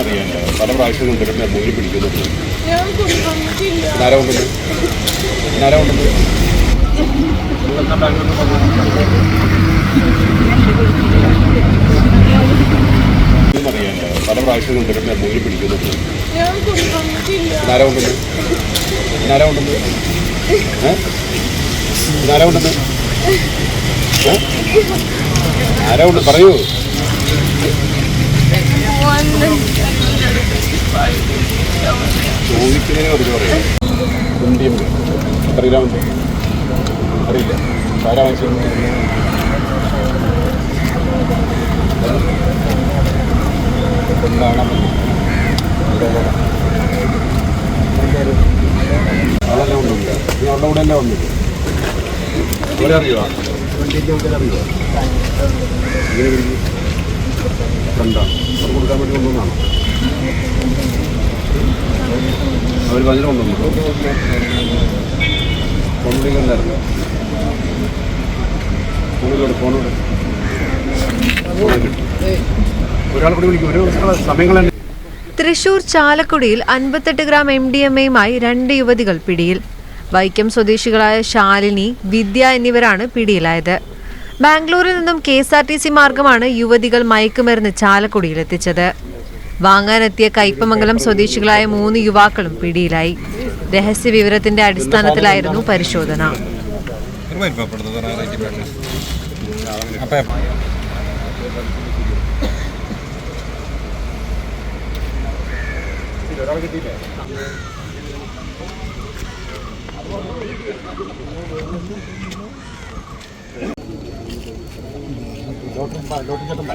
അറിയാണ്ട് പല പ്രാവശ്യം കൊണ്ടിരുന്ന മൂലി പിടിക്കുന്നുണ്ട് ബാംഗ്ലൂരിൽ കൊണ്ടുവന്ന് അറിയാണ്ട് പല പ്രാവശ്യം കൊണ്ടിരുന്ന മൂലി പിടിക്കുന്നുണ്ട് ഇന്നാരാ കൊണ്ടുവന്ന് ഏ? ആരാ ഉണ്ട് പറയൂ. ചോദിക്കുന്നതിന് മറുപടി പറയാം ഇന്ത്യൻ എത്ര ഗ്രാം ഉണ്ട് അറിയില്ല. ആരാ വാങ്ങിച്ചത്? എന്താണ്? ആളെല്ലാം ഉണ്ടുണ്ട് നീ അവളുടെ കൂടെ അല്ലേ വന്നത് അവരെ അറിയുമോ വണ്ടിക്ക് അറിയുമോ ഇങ്ങനെ ഫ്രണ്ടാ കൊടുക്കാൻ വേണ്ടി കൊണ്ടുവന്നാണോ? ഫോണിലോട് ഫോണോട് ഒരാൾ കൂടി ഒരു സമയങ്ങൾ തന്നെ. തൃശൂർ ചാലക്കുടിയിൽ അൻപത്തെട്ട് ഗ്രാം എം ഡി എം എയുമായി രണ്ട് യുവതികൾ പിടിയിൽ. വൈക്കം സ്വദേശികളായ ശാലിനി വിദ്യ എന്നിവരാണ് പിടിയിലായത്. ബാംഗ്ലൂരിൽ നിന്നും K S R T C മാർഗമാണ് യുവതികൾ മയക്കുമരുന്ന് ചാലക്കുടിയിൽ എത്തിച്ചത്. വാങ്ങാനെത്തിയ കയ്പമംഗലം സ്വദേശികളായ മൂന്ന് യുവാക്കളും പിടിയിലായി. രഹസ്യ വിവരത്തിന്റെ അടിസ്ഥാനത്തിലായിരുന്നു പരിശോധന. ലോട്ടും ലോട്ടും ചേട്ടൻ